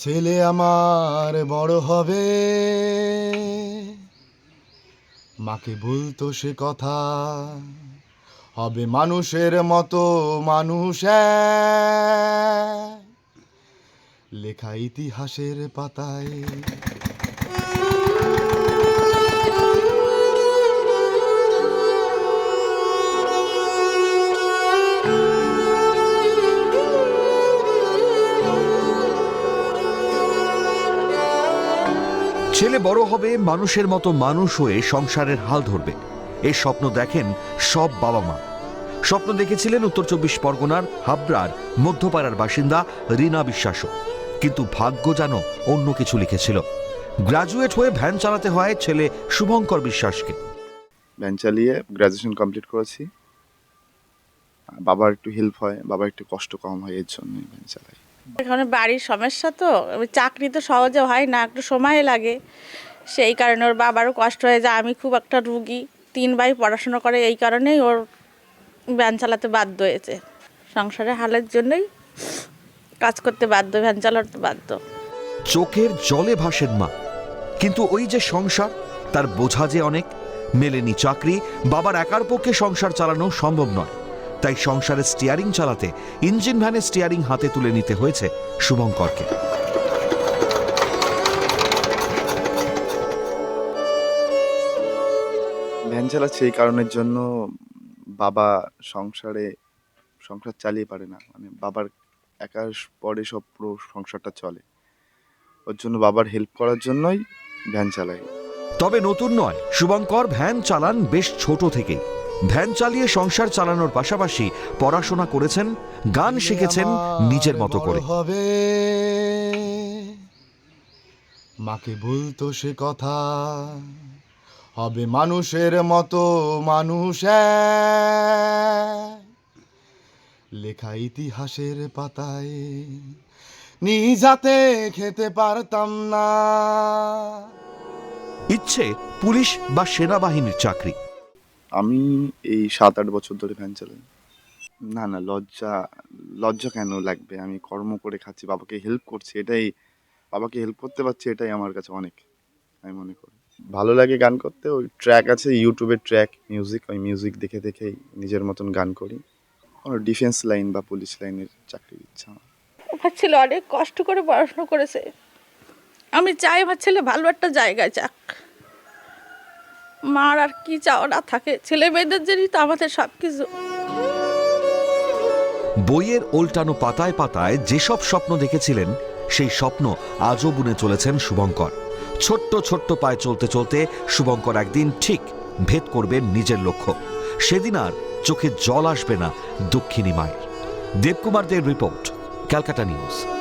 ছেলে আমার বড় হবে মাকে বলতো সে কথা, হবে মানুষের মতো মানুষ। লেখা ইতিহাসের পাতায় ছেলে বড় হবে, মানুষের মতো মানুষ হয়ে সংসারের হাল ধরবে। এই স্বপ্ন দেখেন সব বাবা মা। স্বপ্ন দেখেছিলেন উত্তর চব্বিশ পরগনার হাবড়ার মধ্যপাড়ার বাসিন্দা রীনা বিশ্বাসও। কিন্তু ভাগ্য যেন অন্য কিছু লিখেছিল। গ্রাজুয়েট হয়ে ভ্যান চালাতে হয় ছেলে শুভঙ্কর বিশ্বাসকে। ভ্যান চালিয়ে গ্র্যাজুয়েশন কমপ্লিট করেছি। বাবার একটু হেল্প হয়, বাবার একটু কষ্ট কম হয়, এর জন্যই ভ্যান চালাই। এখানে বাড়ির সমস্যা তো, চাকরি তো সহজে হয় না, একটু সময় লাগে। সেই কারণে ওর বাবারও কষ্ট হয়ে যায়, আমি খুব একটা রুগী। তিন ভাই পড়াশোনা করে, এই কারণেই ওর ভ্যান চালাতে বাধ্য হয়েছে। সংসারের হালের জন্যই কাজ করতে বাধ্য, ভ্যান চালাতে বাধ্য। চোখের জলে ভাসেন মা। কিন্তু ওই যে সংসার, তার বোঝা যে অনেক, মেলেনি চাকরি, বাবার একার পক্ষে সংসার চালানো সম্ভব নয়। তাই সংসারের স্টিয়ারিং চালাতে ইঞ্জিন ভ্যানের স্টিয়ারিং হাতে তুলে নিতে হয়েছে শুভঙ্করকে। ভ্যান চালাচ্ছে এই কারণের জন্য বাবা সংসারে সংসার চালিয়ে পারে না। মানে বাবার একার পরে সব পুরো সংসারটা চলে। ওর জন্য বাবার হেল্প করার জন্যই ভ্যান চালাই তবে নতুন নয় শুভঙ্কর ভ্যান চালান বেশ ছোট থেকেই। ভ্যান চালিয়ে সংসার চালানোর পাশাপাশি পড়াশোনা করেছেন গান শিখেছেন নিজের মতো করে। হবে। মাকে বলতো সে কথা হবে মানুষের মতো মানুষ লেখা ইতিহাসের পাতায় নিজাতে খেতে পারতাম না। ইচ্ছে পুলিশ বা সেনাবাহিনীর চাকরি। আমি এই সাত আট বছর ধরে ভ্যান চালাই না না, লজ্জা লজ্জা কেন লাগবে? আমি কর্ম করে খাচ্ছি, বাবাকে হেল্প করছি, এটাই, বাবাকে হেল্প করতে পারছি, এটাই আমার কাছে অনেক, আমি মনে করি। ভালো লাগে গান করতে, ওই ট্র্যাক আছে ইউটিউবের ট্র্যাক মিউজিক ওই মিউজিক দেখে দেখেই নিজের মতন গান করি। কোনো ডিফেন্স লাইন বা পুলিশ লাইনের চাকরির ইচ্ছা আমার ছেলে অনেক কষ্ট করে পড়াশোনা করেছে। আমি চাই আমার ছেলে ভালো একটা জায়গায় যাক। মার আর কি চাওয়া না থাকে। ছেলে মেয়েদের জন্যই তো আমাদের সব কিছু বইয়ের ওল্টানো পাতায় পাতায় যেসব স্বপ্ন দেখেছিলেন, সেই স্বপ্ন আজও বুনে চলেছেন শুভঙ্কর। ছোট্ট ছোট্ট পায়ে চলতে চলতে শুভঙ্কর একদিন ঠিক ভেদ করবেন নিজের লক্ষ্য। সেদিন আর চোখে জল আসবে না দক্ষিণী মায়ের। দেবকুমারদের রিপোর্ট, ক্যালকাটা নিউজ।